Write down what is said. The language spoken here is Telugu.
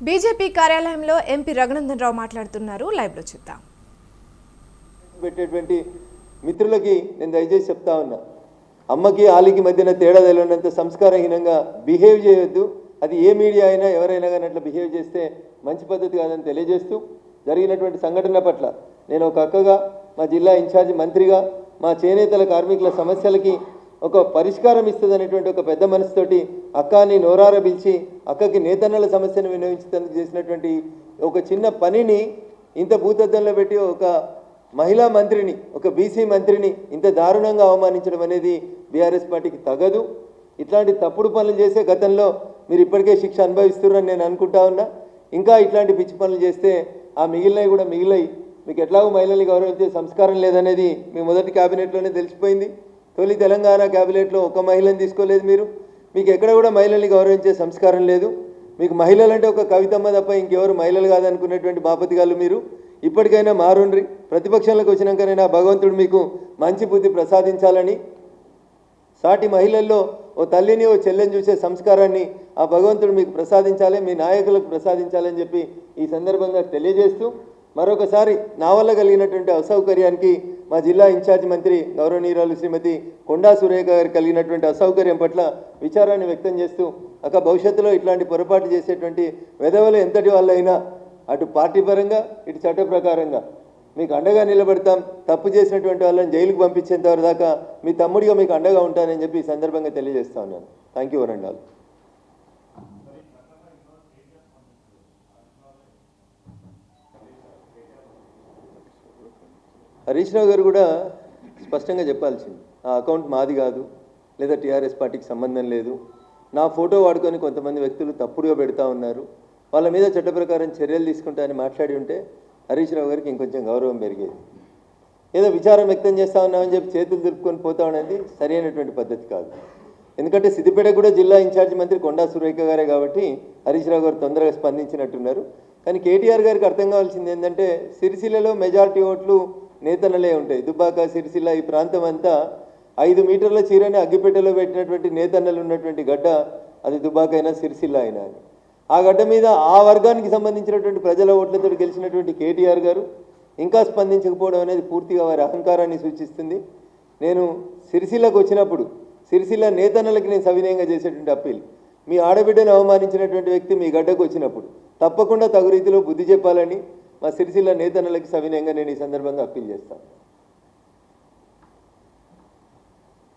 బీజేపీ కార్యాలయంలో ఎంపీ రఘునందన్ రావు మాట్లాడుతున్నారు. లైవ్లో చూద్దాం. పెట్టేటువంటి మిత్రులకి నేను దయచేసి చెప్తా ఉన్నా. అమ్మకి ఆలికి మధ్యన తేడా తెలియనంత సంస్కారహీనంగా బిహేవ్ చేయొద్దు. అది ఏ మీడియా అయినా ఎవరైనా కానీ అట్లా బిహేవ్ చేస్తే మంచి పద్ధతి కాదని తెలియజేస్తూ జరిగినటువంటి సంఘటన పట్ల నేను ఒక అక్కగా మా జిల్లా ఇన్ఛార్జి మంత్రిగా మా చేనేతల కార్మికుల సమస్యలకి ఒక పరిష్కారం ఇస్తుందనేటువంటి ఒక పెద్ద మనసుతోటి అక్కని నోరార పిలిచి అక్కకి నేతన్నల సమస్యను వినియోగించేందుకు చేసినటువంటి ఒక చిన్న పనిని ఇంత భూతద్దంలో పెట్టి ఒక మహిళా మంత్రిని ఒక బీసీ మంత్రిని ఇంత దారుణంగా అవమానించడం అనేది బీఆర్ఎస్ పార్టీకి తగదు. ఇట్లాంటి తప్పుడు పనులు చేసే గతంలో మీరు ఇప్పటికే శిక్ష అనుభవిస్తున్నారని నేను అనుకుంటా ఉన్నా. ఇంకా ఇట్లాంటి పిచ్చి పనులు చేస్తే ఆ మిగిలినవి కూడా మిగిలాయి. మీకు ఎట్లాగో మహిళల్ని గౌరవించే సంస్కారం లేదనేది మీ మొదటి క్యాబినెట్లోనే తెలిసిపోయింది. తొలి తెలంగాణ క్యాబినెట్లో ఒక మహిళని తీసుకోలేదు మీరు. మీకు ఎక్కడ కూడా మహిళల్ని గౌరవించే సంస్కారం లేదు. మీకు మహిళలంటే ఒక కవితమ్మ తప్ప ఇంకెవరు మహిళలు కాదనుకునేటువంటి బాపతిగాళ్ళు మీరు. ఇప్పటికైనా మారుండ్రి. ప్రతిపక్షంలోకి వచ్చినాకనైనా భగవంతుడు మీకు మంచి బుద్ధి ప్రసాదించాలని. సాటి మహిళల్లో ఓ తల్లిని ఓ చెల్లెని చూసే సంస్కారాన్ని ఆ భగవంతుడు మీకు ప్రసాదించాలి మీ నాయకులకు ప్రసాదించాలని చెప్పి ఈ సందర్భంగా తెలియజేస్తూ మరొకసారి నా వల్ల కలిగినటువంటి అసౌకర్యానికి మా జిల్లా ఇన్ఛార్జ్ మంత్రి గౌరవనీయురాలు శ్రీమతి కొండా సురేఖ గారు కలిగినటువంటి అసౌకర్యం పట్ల విచారాన్ని వ్యక్తం చేస్తూ అక్క భవిష్యత్తులో ఇట్లాంటి పొరపాటు చేసేటువంటి వెధవలు ఎంతటి వాళ్ళైనా అటు పార్టీ పరంగా ఇటు చట్ట ప్రకారంగా. మీకు అండగా నిలబడతాం తప్పు చేసినటువంటి వాళ్ళని జైలుకు పంపించేంత దాకా మీ తమ్ముడిగా మీకు అండగా ఉంటానని చెప్పి ఈ సందర్భంగా తెలియజేస్తా ఉన్నాను. థ్యాంక్ యూ వరండాలు. హరీష్ రావు గారు కూడా స్పష్టంగా చెప్పాల్సింది ఆ అకౌంట్ మాది కాదు లేదా టీఆర్ఎస్ పార్టీకి సంబంధం లేదు. నా ఫోటో వాడుకొని కొంతమంది వ్యక్తులు తప్పుడుగా పెడతా ఉన్నారు. వాళ్ళ మీద చట్ట ప్రకారం చర్యలు తీసుకుంటా అని మాట్లాడి ఉంటే హరీష్ రావు గారికి ఇంకొంచెం గౌరవం పెరిగేది. ఏదో విచారం వ్యక్తం చేస్తా ఉన్నామని చెప్పి చేతులు దులుపుకొని పోతా ఉన్నది సరైనటువంటి పద్ధతి కాదు. ఎందుకంటే సిద్దిపేట కూడా జిల్లా ఇన్ఛార్జి మంత్రి కొండా సురేఖ గారే కాబట్టి హరీష్ రావు గారు తొందరగా స్పందించినట్టున్నారు. కానీ కేటీఆర్ గారికి అర్థం కావాల్సింది ఏంటంటే సిరిసిల్లలో మెజారిటీ ఓట్లు నేతలలే ఉంటాయి. దుబ్బాక సిరిసిల్ల ఈ ప్రాంతం అంతా ఐదు మీటర్ల చీరని అగ్గిపెట్టెలో పెట్టినటువంటి నేతన్నలు ఉన్నటువంటి గడ్డ అది దుబ్బాక అయినా సిరిసిల్ల అయినా అని. ఆ గడ్డ మీద ఆ వర్గానికి సంబంధించినటువంటి ప్రజల ఓట్లతో గెలిచినటువంటి కేటీఆర్ గారు ఇంకా స్పందించకపోవడం అనేది పూర్తిగా వారి అహంకారాన్ని సూచిస్తుంది. నేను సిరిసిల్లకు వచ్చినప్పుడు సిరిసిల్ల నేతన్నలకి నేను సవినయంగా చేసేటువంటి అప్పీల్. మీ ఆడబిడ్డను అవమానించినటువంటి వ్యక్తి మీ గడ్డకు వచ్చినప్పుడు తప్పకుండా తగు రీతిలో బుద్ధి చెప్పాలని మా సిరిసిల్ల నేతన్నలకి సవినయంగా నేను ఈ సందర్భంగా అప్పీల్ చేస్తాను.